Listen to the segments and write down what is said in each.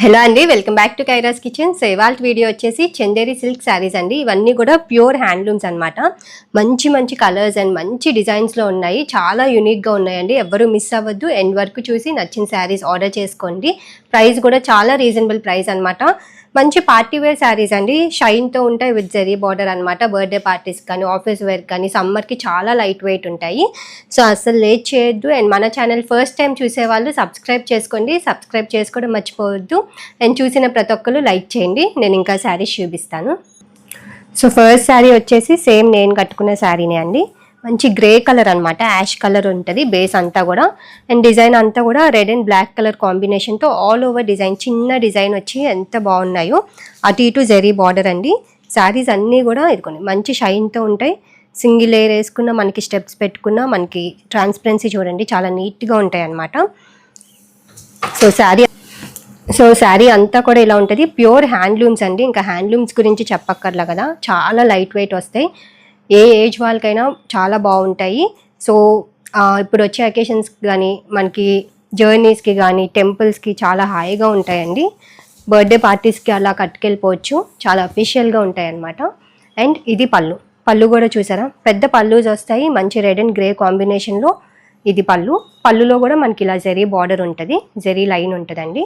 Hello అండి welcome back to Kairas kitchen. So ఇవాళ video వచ్చేసి చందేరి సిల్క్ శారీస్ అండి. ఇవన్నీ కూడా ప్యూర్ హ్యాండ్లూమ్స్ అనమాట మంచి మంచి కలర్స్ అండ్ మంచి డిజైన్స్లో ఉన్నాయి. చాలా యూనిక్గా ఉన్నాయండి. ఎవ్వరూ మిస్ అవ్వద్దు. ఎండ్ వరకు చూసి నచ్చిన శారీస్ ఆర్డర్ చేసుకోండి. ప్రైస్ కూడా చాలా రీజనబుల్ ప్రైస్ అనమాట మంచి పార్టీ వేర్ శారీస్ అండి. షైన్తో ఉంటాయి విత్ జరీ బార్డర్ అనమాట బర్త్డే పార్టీస్ కానీ ఆఫీస్ వేర్ కానీ సమ్మర్కి చాలా లైట్ వెయిట్ ఉంటాయి. సో అసలు లేట్ చేయొద్దు. అండ్ మన ఛానల్ ఫస్ట్ టైం చూసే వాళ్ళు సబ్స్క్రైబ్ చేసుకోండి. సబ్స్క్రైబ్ చేసుకోవడం మర్చిపోవద్దు. అండ్ చూసిన ప్రతి ఒక్కరు లైక్ చేయండి. నేను ఇంకా శారీస్ చూపిస్తాను. సో ఫస్ట్ శారీ వచ్చేసి సేమ్ నేను కట్టుకున్న శారీనే అండి. మంచి గ్రే కలర్ అనమాట యాష్ కలర్ ఉంటుంది. బేస్ అంతా కూడా. అండ్ డిజైన్ అంతా కూడా రెడ్ అండ్ బ్లాక్ కలర్ కాంబినేషన్తో ఆల్ ఓవర్ డిజైన్ చిన్న డిజైన్ వచ్చి ఎంత బాగున్నాయో. అటు ఇటు జరీ బార్డర్ అండి. శారీస్ అన్నీ కూడా ఇదిగోండి మంచి షైన్తో ఉంటాయి. సింగిల్ లేయర్ వేసుకున్న మనకి స్టెప్స్ పెట్టుకున్న మనకి ట్రాన్స్పరెన్సీ చూడండి చాలా నీట్గా ఉంటాయి అన్నమాట. సో శారీ సో శారీ అంతా కూడా ఇలా ఉంటుంది. ప్యూర్ హ్యాండ్లూమ్స్ అండి. ఇంకా హ్యాండ్లూమ్స్ గురించి చెప్పక్కర్లా కదా. చాలా లైట్ వెయిట్ వస్తాయి. ఏ ఏజ్ వాళ్ళకైనా చాలా బాగుంటాయి. సో ఇప్పుడు వచ్చే అకేషన్స్ కానీ మనకి జర్నీస్కి కానీ టెంపుల్స్కి చాలా హాయిగా ఉంటాయండి. బర్త్డే పార్టీస్కి అలా కట్టుకెళ్ళిపోవచ్చు. చాలా అఫీషియల్గా ఉంటాయి అన్నమాట అండ్ ఇది పళ్ళు. పళ్ళు కూడా చూసారా? పెద్ద పళ్ళుస్ వస్తాయి. మంచి రెడ్ అండ్ గ్రే కాంబినేషన్లో ఇది పళ్ళు. పళ్ళులో కూడా మనకి ఇలా జెరీ బార్డర్ ఉంటుంది. జెరీ లైన్ ఉంటుందండి.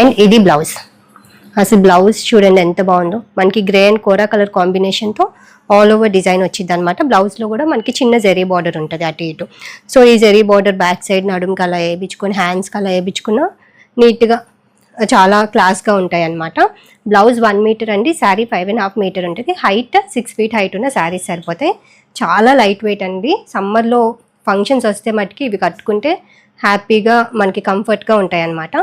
అండ్ ఇది బ్లౌజ్ అసలు బ్లౌజ్ చూడండి ఎంత బాగుందో. మనకి గ్రే అండ్ కోరా కలర్ కాంబినేషన్తో ఆల్ ఓవర్ డిజైన్ వచ్చింది అనమాట బ్లౌజ్లో కూడా మనకి చిన్న జెరీ బార్డర్ ఉంటుంది అటు ఇటు. సో ఈ జెరీ బార్డర్ బ్యాక్ సైడ్ నడుముకి అలా వేయించుకొని హ్యాండ్స్కి అలా వేయించుకున్న నీట్గా చాలా క్లాస్గా ఉంటాయి అన్నమాట బ్లౌజ్ వన్ మీటర్ అండి sari five and half metre ఉంటుంది. హైట్ సిక్స్ ఫీట్ హైట్ ఉన్న శారీస్ సరిపోతాయి. చాలా లైట్ వెయిట్ అండి. సమ్మర్లో ఫంక్షన్స్ వస్తే మటుకి ఇవి కట్టుకుంటే హ్యాపీగా మనకి కంఫర్ట్గా ఉంటాయి అన్నమాట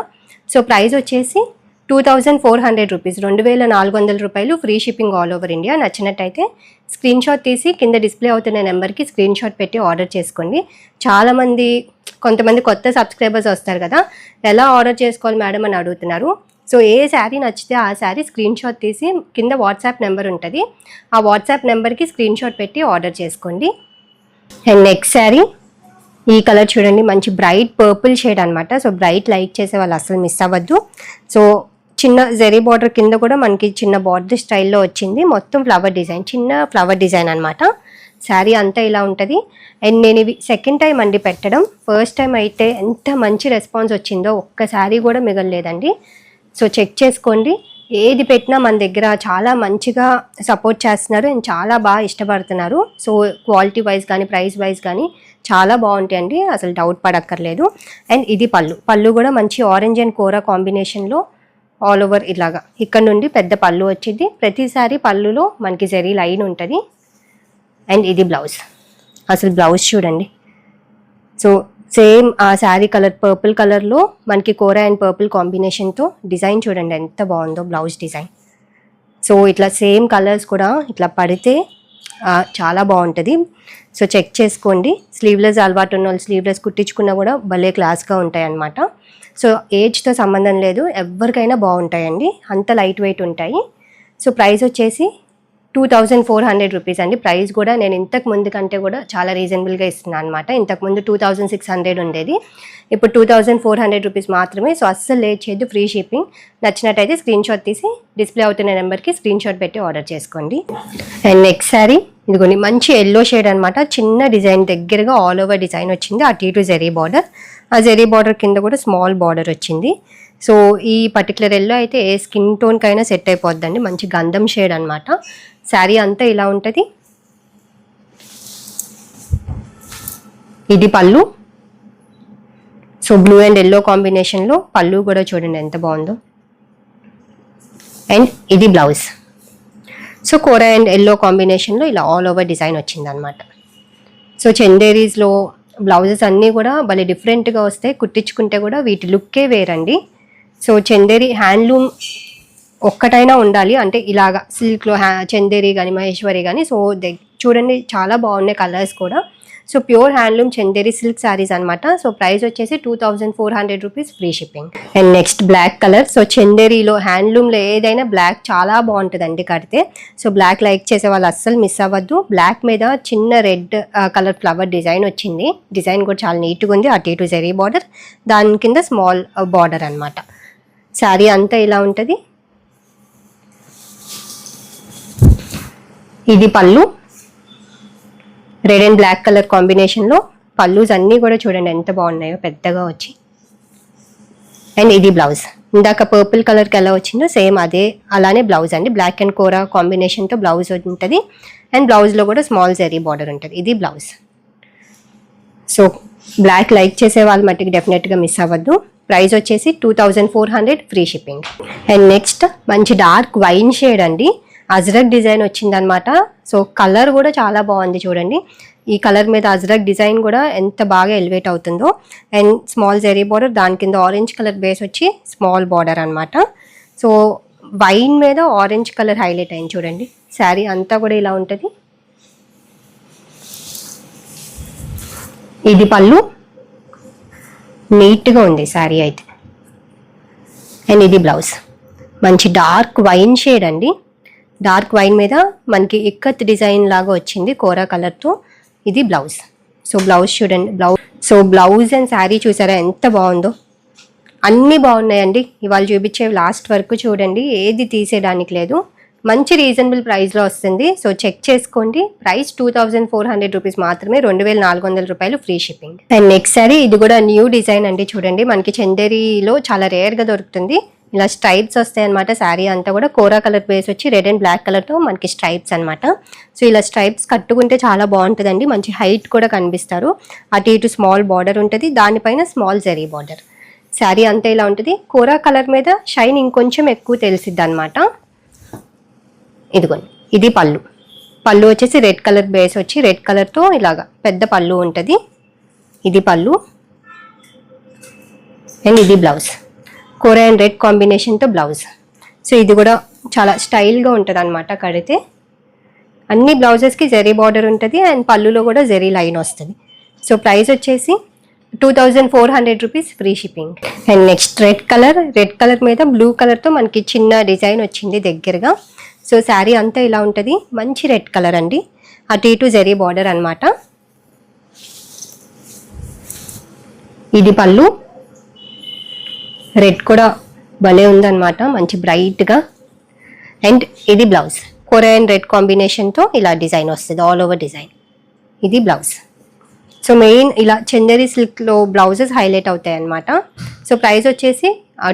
సో ప్రైస్ వచ్చేసి two thousand four hundred rupees రెండు వేల నాలుగు వందల రూపాయలు free shipping all over India. నచ్చినట్టయితే స్క్రీన్ షాట్ తీసి కింద డిస్ప్లే అవుతున్న నెంబర్కి స్క్రీన్ షాట్ పెట్టి ఆర్డర్ చేసుకోండి. చాలామంది కొంతమంది కొత్త సబ్స్క్రైబర్స్ వస్తారు కదా ఎలా ఆర్డర్ చేసుకోవాలి మేడం అని అడుగుతున్నారు. సో ఏ శారీ నచ్చితే ఆ శారీ స్క్రీన్ షాట్ తీసి కింద వాట్సాప్ నెంబర్ ఉంటుంది. ఆ వాట్సాప్ నెంబర్కి స్క్రీన్ షాట్ పెట్టి ఆర్డర్ చేసుకోండి. అండ్ నెక్స్ట్ శారీ ఈ కలర్ చూడండి మంచి బ్రైట్ పర్పుల్ షేడ్ అనమాట సో బ్రైట్ లైక్ చేసే వాళ్ళు అసలు మిస్ అవ్వద్దు. సో చిన్న జెరీ బార్డర్ కింద కూడా మనకి చిన్న బార్డర్ స్టైల్లో వచ్చింది. మొత్తం ఫ్లవర్ డిజైన్ చిన్న ఫ్లవర్ డిజైన్ అనమాట శారీ అంతా ఇలా ఉంటుంది. అండ్ నేను ఇవి సెకండ్ టైం అండి పెట్టడం. ఫస్ట్ టైం అయితే ఎంత మంచి రెస్పాన్స్ వచ్చిందో ఒక్క శారీ కూడా మిగలలేదండి. సో చెక్ చేసుకోండి. ఏది పెట్టినా మన దగ్గర చాలా మంచిగా సపోర్ట్ చేస్తున్నారు అండ్ చాలా బాగా ఇష్టపడుతున్నారు. సో క్వాలిటీ వైజ్ కానీ ప్రైస్ వైజ్ కానీ చాలా బాగుంటాయండి. అసలు డౌట్ పడక్కర్లేదు. అండ్ ఇది పళ్ళు. పళ్ళు కూడా మంచి ఆరెంజ్ అండ్ కూర కాంబినేషన్లో ఆల్ ఓవర్ ఇలాగా. ఇక్కడ నుండి పెద్ద పళ్ళు వచ్చింది. ప్రతిసారి పళ్ళులో మనకి జరీ లైన్ ఉంటుంది. అండ్ ఇది బ్లౌజ్. అసలు బ్లౌజ్ చూడండి. సో సేమ్ ఆ శారీ కలర్ పర్పుల్ కలర్లో మనకి కోర అండ్ పర్పుల్ కాంబినేషన్తో డిజైన్ చూడండి. ఎంత బాగుందో బ్లౌజ్ డిజైన్. సో ఇట్లా సేమ్ కలర్స్ కూడా ఇట్లా పడితే చాలా బాగుంటుంది. సో చెక్ చేసుకోండి. స్లీవ్లెస్ అలవాటు ఉన్న వాళ్ళు స్లీవ్లెస్ కుట్టించుకున్నా కూడా భలే క్లాస్గా ఉంటాయి అన్నమాట సో ఏజ్తో సంబంధం లేదు ఎవరికైనా బాగుంటాయండి. అంత లైట్ వెయిట్ ఉంటాయి. సో ప్రైస్ వచ్చేసి two thousand four hundred rupees అండి. ప్రైస్ కూడా నేను ఇంతకు ముందు కంటే కూడా చాలా రీజనబుల్గా ఇస్తున్నాను అనమాట ఇంతకు ముందు టూ థౌజండ్ సిక్స్ హండ్రెడ్ ఉండేది. ఇప్పుడు two thousand four hundred rupees మాత్రమే. సో అస్సలు లేట్ చేయొద్దు ఫ్రీ షిప్పింగ్. నచ్చినట్టయితే స్క్రీన్ షాట్ తీసి డిస్ప్లే అవుతున్న నెంబర్కి స్క్రీన్ షాట్ పెట్టి ఆర్డర్ చేసుకోండి. అండ్ నెక్స్ట్ సారీ ఇదిగోండి మంచి ఎల్లో షేడ్ అనమాట చిన్న డిజైన్ దగ్గరగా ఆల్ ఓవర్ డిజైన్ వచ్చింది. అటు ఇటు జెరీ బార్డర్ ఆ జెరీ బార్డర్ కింద కూడా స్మాల్ బార్డర్ వచ్చింది. సో ఈ పర్టికులర్ ఎల్లో అయితే ఏ స్కిన్ టోన్కైనా సెట్ అయిపోద్దండి. మంచి గంధం షేడ్ అనమాట శారీ అంతా ఇలా ఉంటుంది. ఇది పళ్ళు. సో బ్లూ అండ్ ఎల్లో కాంబినేషన్లో పళ్ళు కూడా చూడండి ఎంత బాగుందో. అండ్ ఇది బ్లౌజ్ సో కోర అండ్ ఎల్లో కాంబినేషన్లో ఇలా ఆల్ ఓవర్ డిజైన్ వచ్చిందనమాట సో చందేరీస్లో బ్లౌజెస్ అన్నీ కూడా భలే డిఫరెంట్గా వస్తాయి. కుట్టించుకుంటే కూడా వీటి లుక్కే వేరండి. సో చందేరి హ్యాండ్లూమ్ ఒక్కటైనా ఉండాలి. అంటే ఇలాగా సిల్క్లో హ్యా చందేరి కానీ మహేశ్వరి కానీ సో దె చూడండి చాలా బాగున్నాయి కలర్స్ కూడా. So pure handloom Chanderi silk saris అనమాట సో ప్రైస్ వచ్చేసి two thousand four hundred rupees free shipping. And next black colour. So చందేరిలో హ్యాండ్లూమ్లో ఏదైనా బ్లాక్ చాలా బాగుంటుందండి కడితే. సో బ్లాక్ లైక్ చేసే వాళ్ళు అస్సలు మిస్ అవ్వద్దు. బ్లాక్ మీద చిన్న రెడ్ కలర్ ఫ్లవర్ డిజైన్ వచ్చింది. డిజైన్ కూడా చాలా నీట్గా ఉంది. అటు ఇటు జరీ బార్డర్. దాని కింద స్మాల్ బార్డర్ అన్నమాట. శారీ అంతా ఇలా ఉంటుంది? ఇది పళ్ళు. రెడ్ అండ్ బ్లాక్ కలర్ కాంబినేషన్లో పళ్ళూస్ అన్నీ కూడా చూడండి ఎంత బాగున్నాయో పెద్దగా వచ్చి. అండ్ ఇది బ్లౌజ్. ఇందాక పర్పుల్ కలర్కి ఎలా వచ్చిందో సేమ్ అదే అలానే బ్లౌజ్ అండి. బ్లాక్ అండ్ కోరా కాంబినేషన్తో బ్లౌజ్ ఉంటుంది. అండ్ బ్లౌజ్లో కూడా స్మాల్ జరీ బార్డర్ ఉంటుంది. ఇది బ్లౌజ్. సో బ్లాక్ లైక్ చేసే వాళ్ళ మట్టికి డెఫినెట్గా మిస్ అవ్వద్దు. ప్రైస్ వచ్చేసి two thousand four hundred free shipping and next మంచి డార్క్ వైన్ షేడ్ అండి. అజ్రక్ డిజైన్ వచ్చిందనమాట సో కలర్ కూడా చాలా బాగుంది చూడండి. ఈ కలర్ మీద అజ్రక్ డిజైన్ కూడా ఎంత బాగా ఎలివేట్ అవుతుందో. అండ్ స్మాల్ జెరీ బార్డర్ దాని కింద ఆరెంజ్ కలర్ బేస్ వచ్చి స్మాల్ బార్డర్ అనమాట సో వైన్ మీద ఆరెంజ్ కలర్ హైలైట్ అయింది చూడండి. శారీ అంతా కూడా ఇలా ఉంటుంది. ఇది పళ్ళు. నీట్గా ఉంది శారీ అయితే. అండ్ ఇది బ్లౌజ్. మంచి డార్క్ వైన్ షేడ్ అండి. డార్క్ వైన్ మీద మనకి ఇక్కత్ డిజైన్ లాగా వచ్చింది కోరా కలర్తో ఇది బ్లౌజ్ సో బ్లౌజ్ చూడండి blouse so blouse and sari చూసారా ఎంత బాగుందో. అన్నీ బాగున్నాయండి. ఇవాళ చూపించేవి లాస్ట్ వరకు చూడండి. ఏది తీసేయడానికి లేదు. మంచి రీజనబుల్ ప్రైస్లో వస్తుంది. సో చెక్ చేసుకోండి. Price two thousand four hundred rupees మాత్రమే రెండు వేల నాలుగు వందల రూపాయలు free shipping and next sari ఇది కూడా న్యూ డిజైన్ అండి చూడండి. మనకి చందేరిలో చాలా రేర్గా దొరుకుతుంది. ఇలా స్ట్రైప్స్ వస్తాయి అనమాట శారీ అంతా కూడా కోరా కలర్ బేస్ వచ్చి రెడ్ అండ్ బ్లాక్ కలర్తో మనకి స్ట్రైప్స్ అనమాట సో ఇలా స్ట్రైప్స్ కట్టుకుంటే చాలా బాగుంటుందండి. మంచి హైట్ కూడా కనిపిస్తారు. అటు ఇటు స్మాల్ బార్డర్ ఉంటుంది. దానిపైన స్మాల్ జరీ బార్డర్ శారీ అంతా ఇలా ఉంటుంది. కోరా కలర్ మీద షైన్ ఇంకొంచెం ఎక్కువ తెలిసిద్ది అనమాట ఇదిగోండి. ఇది పళ్ళు. పళ్ళు వచ్చేసి రెడ్ కలర్ బేస్ వచ్చి రెడ్ కలర్తో ఇలాగా పెద్ద పళ్ళు ఉంటుంది. ఇది పళ్ళు. అండ్ ఇది బ్లౌజ్ కోరా అండ్ రెడ్ కాంబినేషన్తో బ్లౌజ్. సో ఇది కూడా చాలా స్టైల్గా ఉంటుంది అనమాట కడితే. అన్ని బ్లౌజెస్కి జెరీ బార్డర్ ఉంటుంది అండ్ పళ్ళులో కూడా జెరీ లైన్ వస్తుంది. సో ప్రైస్ వచ్చేసి two thousand four hundred rupees free shipping. And next red colour red colour మీద బ్లూ కలర్తో మనకి చిన్న డిజైన్ వచ్చింది దగ్గరగా. సో శారీ అంతా ఇలా ఉంటుంది. మంచి రెడ్ కలర్ అండి. అటు ఇటు జెరీ బార్డర్ అనమాట ఇది పళ్ళు. రెడ్ కూడా భలే ఉందన్నమాట మంచి బ్రైట్గా. అండ్ ఇది బ్లౌజ్. కొరియన్ రెడ్ కాంబినేషన్తో ఇలా డిజైన్ వస్తుంది ఆల్ ఓవర్ డిజైన్. ఇది బ్లౌజ్. సో మెయిన్ ఇలా చందేరి సిల్క్లో బ్లౌజెస్ హైలైట్ అవుతాయి అనమాట సో ప్రైస్ వచ్చేసి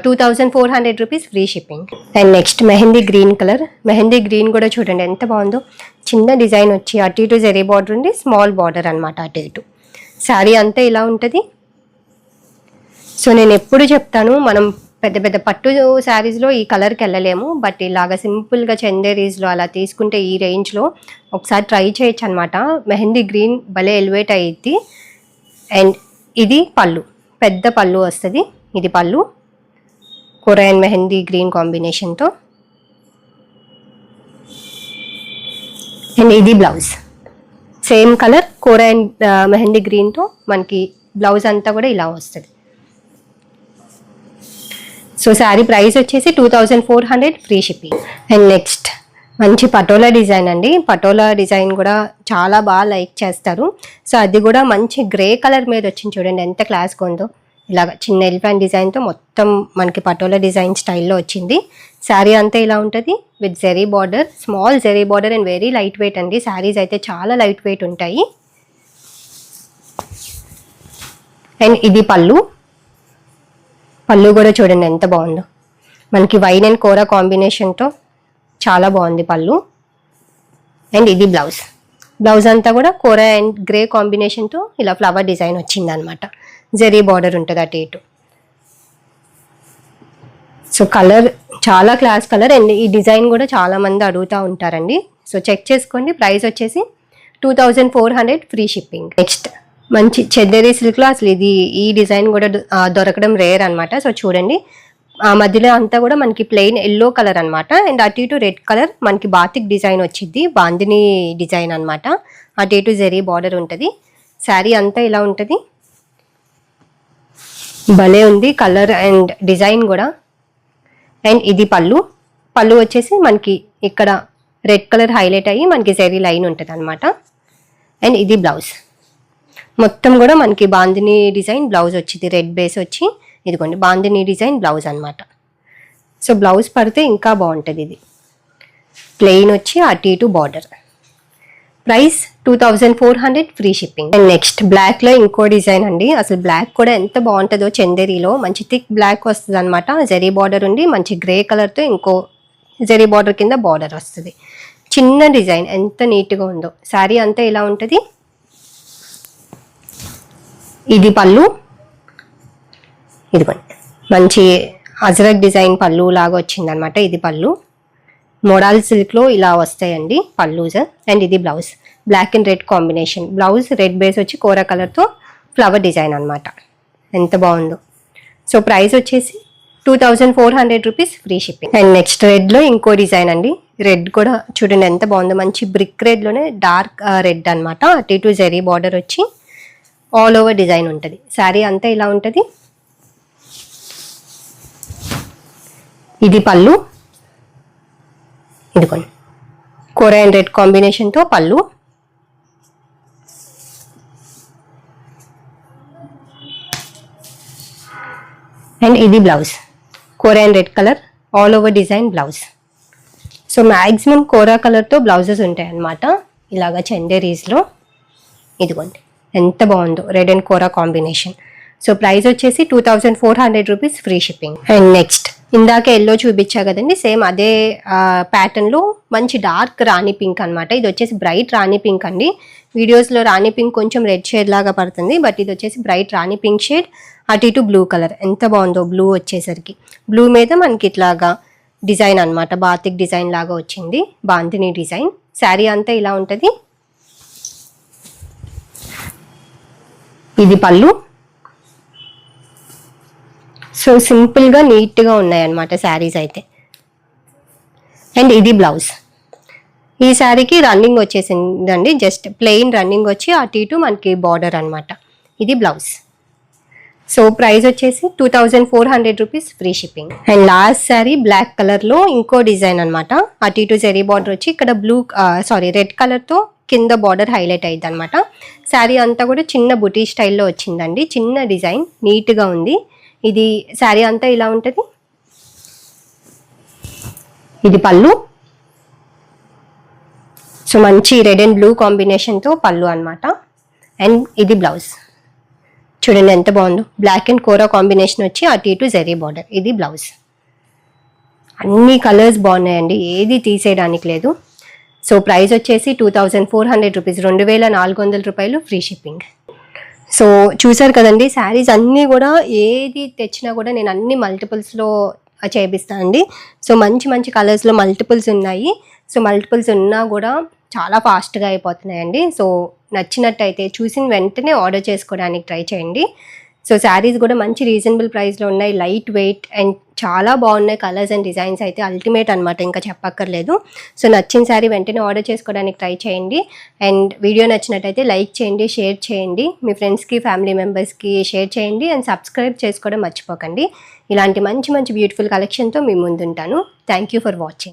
two thousand four hundred rupees free shipping and next mehndi green colour. Mehndi green కూడా చూడండి ఎంత బాగుందో. చిన్న డిజైన్ వచ్చి అటు ఇటు జెరీ బార్డర్ ఉంది స్మాల్ బార్డర్ అనమాట అటు ఇటు. శారీ అంతా ఇలా ఉంటుంది. సో నేను ఎప్పుడు చెప్తాను మనం పెద్ద పెద్ద పట్టు శారీస్లో ఈ కలర్కి వెళ్ళలేము బట్ ఇలాగ సింపుల్గా చందేరీస్లో అలా తీసుకుంటే ఈ రేంజ్లో ఒకసారి ట్రై చేయొచ్చు అనమాట మెహందీ గ్రీన్ భలే ఎలివేట్ అయ్యిద్ది. అండ్ ఇది పళ్ళు పెద్ద పళ్ళు వస్తుంది. ఇది పళ్ళు కొరియన్ మెహందీ గ్రీన్ కాంబినేషన్తో అండ్ ఇది బ్లౌజ్ సేమ్ కలర్ కొరియన్ మెహందీ గ్రీన్తో మనకి బ్లౌజ్ అంతా కూడా ఇలా వస్తుంది. సో శారీ ప్రైస్ వచ్చేసి two thousand four hundred free shipping and next మంచి పటోలా డిజైన్ అండి. పటోలా డిజైన్ కూడా చాలా బాగా లైక్ చేస్తారు. సో అది కూడా మంచి గ్రే కలర్ మీద వచ్చింది చూడండి. ఎంత క్లాస్గా ఉందో. ఇలాగ చిన్న ఎలిఫెంట్ డిజైన్తో మొత్తం మనకి పటోలా డిజైన్ స్టైల్లో వచ్చింది. శారీ అంతా ఇలా ఉంటుంది? With zari border small zari border and very light weight అండి. శారీస్ అయితే చాలా లైట్ వెయిట్ ఉంటాయి. అండ్ ఇది పళ్ళు. పళ్ళు కూడా చూడండి ఎంత బాగుందో. మనకి వైన్ అండ్ కూర కాంబినేషన్తో చాలా బాగుంది పళ్ళు. అండ్ ఇది బ్లౌజ్ బ్లౌజ్ అంతా కూడా కూర అండ్ గ్రే కాంబినేషన్తో ఇలా ఫ్లవర్ డిజైన్ వచ్చింది అనమాట జెరీ బార్డర్ ఉంటుంది అటు ఇటు. సో కలర్ చాలా క్లాస్ కలర్ అండ్ ఈ డిజైన్ కూడా చాలా మంది అడుగుతూ ఉంటారండి. సో చెక్ చేసుకోండి. ప్రైస్ వచ్చేసి two thousand four hundred free shipping next మంచి చెద్దరి సిల్క్లో అసలు ఇది ఈ డిజైన్ కూడా దొరకడం రేర్ అనమాట సో చూడండి. ఆ మధ్యలో అంతా కూడా మనకి ప్లెయిన్ ఎల్లో కలర్ అనమాట అండ్ అటు ఇటు రెడ్ కలర్ మనకి బాతిక్ డిజైన్ వచ్చింది బాందిని డిజైన్ అన్నమాట. అటు ఇటు జెరీ బార్డర్ ఉంటుంది. శారీ అంతా ఇలా ఉంటుంది. భలే ఉంది కలర్ అండ్ డిజైన్ కూడా. అండ్ ఇది పళ్ళు. పళ్ళు వచ్చేసి మనకి ఇక్కడ రెడ్ కలర్ హైలైట్ అయ్యి మనకి జరీ లైన్ ఉంటుంది అనమాట అండ్ ఇది బ్లౌజ్ మొత్తం కూడా మనకి బాందిని డిజైన్ బ్లౌజ్ వచ్చింది. రెడ్ బేస్ వచ్చి ఇదిగోండి బాందిని డిజైన్ బ్లౌజ్ అనమాట సో బ్లౌజ్ పడితే ఇంకా బాగుంటుంది ఇది. ప్లెయిన్ వచ్చి అటు ఇటు border price two thousand four hundred free shipping and next బ్లాక్లో ఇంకో డిజైన్ అండి. అసలు బ్లాక్ కూడా ఎంత బాగుంటుందో చందేరిలో. మంచి థిక్ బ్లాక్ వస్తుంది అనమాట జరీ బార్డర్ ఉండి మంచి గ్రే కలర్తో ఇంకో జరీ బార్డర్ కింద బార్డర్ వస్తుంది. చిన్న డిజైన్ ఎంత నీట్గా ఉందో. శారీ అంతా ఇలా ఉంటుంది? ఇది పళ్ళు. ఇదిగోండి. మంచి అజరక్ డిజైన్ పళ్ళు లాగా వచ్చింది అనమాట ఇది పళ్ళు. మోడల్ సిల్క్లో ఇలా వస్తాయండి పళ్ళూస్. అండ్ ఇది blouse. Black and red combination blouse red base వచ్చి కోర కలర్తో ఫ్లవర్ డిజైన్ అనమాట ఎంత బాగుందో. సో ప్రైస్ వచ్చేసి two thousand four hundred rupees free shipping and next రెడ్లో ఇంకో డిజైన్ అండి. రెడ్ కూడా చూడండి ఎంత బాగుందో. మంచి బ్రిక్ రెడ్లోనే డార్క్ రెడ్ అనమాట అటు ఇటు జెరీ బార్డర్ వచ్చి ఆల్ ఓవర్ డిజైన్ ఉంటుంది. శారీ అంతా ఇలా ఉంటుంది? ఇది పళ్ళు. ఇదిగోండి. కొరియన్ రెడ్ కాంబినేషన్తో పళ్ళు. అండ్ ఇది blouse. Korean red colour all over design blouse. So maximum కోరా కలర్తో బ్లౌజెస్ ఉంటాయి అన్నమాట ఇలాగా చందేరీస్లో ఇదిగోండి. ఎంత బాగుందో red and Kora combination. So price వచ్చేసి two thousand four hundred rupees free shipping. And next ఇందాక ఎల్లో చూపించా కదండి సేమ్ అదే ప్యాటర్న్లో మంచి డార్క్ రాణి పింక్ అన్నమాట. ఇది వచ్చేసి బ్రైట్ రాణి పింక్ అండి. వీడియోస్లో రాణి పింక్ కొంచెం రెడ్ షేడ్ లాగా పడుతుంది బట్ ఇది వచ్చేసి బ్రైట్ రాణి పింక్ షేడ్. అటు ఇటు బ్లూ కలర్. ఎంత బాగుందో బ్లూ వచ్చేసరికి. బ్లూ మీద మనకి ఇట్లాగా డిజైన్ అన్నమాట. బాతిక్ డిజైన్ లాగా వచ్చింది. బాంతిని డిజైన్. శారీ అంతా ఇలా ఉంటుంది. ఇది పళ్ళు. సో సింపుల్గా నీట్గా ఉన్నాయన్నమాట శారీస్ అయితే. అండ్ ఇది బ్లౌజ్ ఈ శారీకి రన్నింగ్ వచ్చేసిందండి. జస్ట్ ప్లెయిన్ రన్నింగ్ వచ్చి అటు ఇటు మనకి బార్డర్ అనమాట ఇది బ్లౌజ్ సో ప్రైస్ వచ్చేసి two thousand four hundred rupees free shipping and last sari black కలర్లో ఇంకో డిజైన్ అనమాట అటు ఇటు జెరీ బార్డర్ వచ్చి ఇక్కడ బ్లూ సారీ రెడ్ కలర్తో కింద బార్డర్ హైలైట్ అయ్యింది అనమాట శారీ అంతా కూడా చిన్న బుటీ స్టైల్లో వచ్చిందండి. చిన్న డిజైన్ నీట్గా ఉంది. ఇది శారీ అంతా ఇలా ఉంటుంది? ఇది పళ్ళు. సో మంచి రెడ్ అండ్ బ్లూ కాంబినేషన్తో పళ్ళు అనమాట అండ్ ఇది బ్లౌజ్. చూడండి ఎంత బాగుందో. బ్లాక్ అండ్ కోరా కాంబినేషన్ వచ్చి అటు ఇటు జెరీ బార్డర్. ఇది బ్లౌజ్. అన్ని కలర్స్ బాగున్నాయండి. ఏది తీసేయడానికి లేదు. సో ప్రైస్ వచ్చేసి two thousand four hundred rupees రెండు వేల నాలుగు వందల రూపాయలు ఫ్రీ షిప్పింగ్. సో చూసారు కదండి శారీస్ అన్నీ కూడా ఏది తెచ్చినా కూడా నేను అన్ని మల్టిపుల్స్లో చేపిస్తాను అండి. సో మంచి మంచి కలర్స్లో మల్టిపుల్స్ ఉన్నాయి. సో మల్టిపుల్స్ ఉన్నా కూడా చాలా ఫాస్ట్గా అయిపోతున్నాయండి. సో నచ్చినట్టయితే చూసిన వెంటనే ఆర్డర్ చేసుకోవడానికి ట్రై చేయండి. సో శారీస్ కూడా మంచి రీజనబుల్ ప్రైస్లో ఉన్నాయి లైట్ వెయిట్ అండ్ చాలా బాగున్నాయి కలర్స్ అండ్ డిజైన్స్ అయితే అల్టిమేట్ అనమాట ఇంకా చెప్పక్కర్లేదు. సో నచ్చిన శారీ వెంటనే ఆర్డర్ చేసుకోవడానికి ట్రై చేయండి. అండ్ వీడియో నచ్చినట్టయితే లైక్ చేయండి షేర్ చేయండి. మీ ఫ్రెండ్స్కి ఫ్యామిలీ మెంబర్స్కి షేర్ చేయండి అండ్ సబ్స్క్రైబ్ చేసుకోవడం మర్చిపోకండి. ఇలాంటి మంచి మంచి బ్యూటిఫుల్ కలెక్షన్తో మీ ముందుంటాను. Thank you for watching.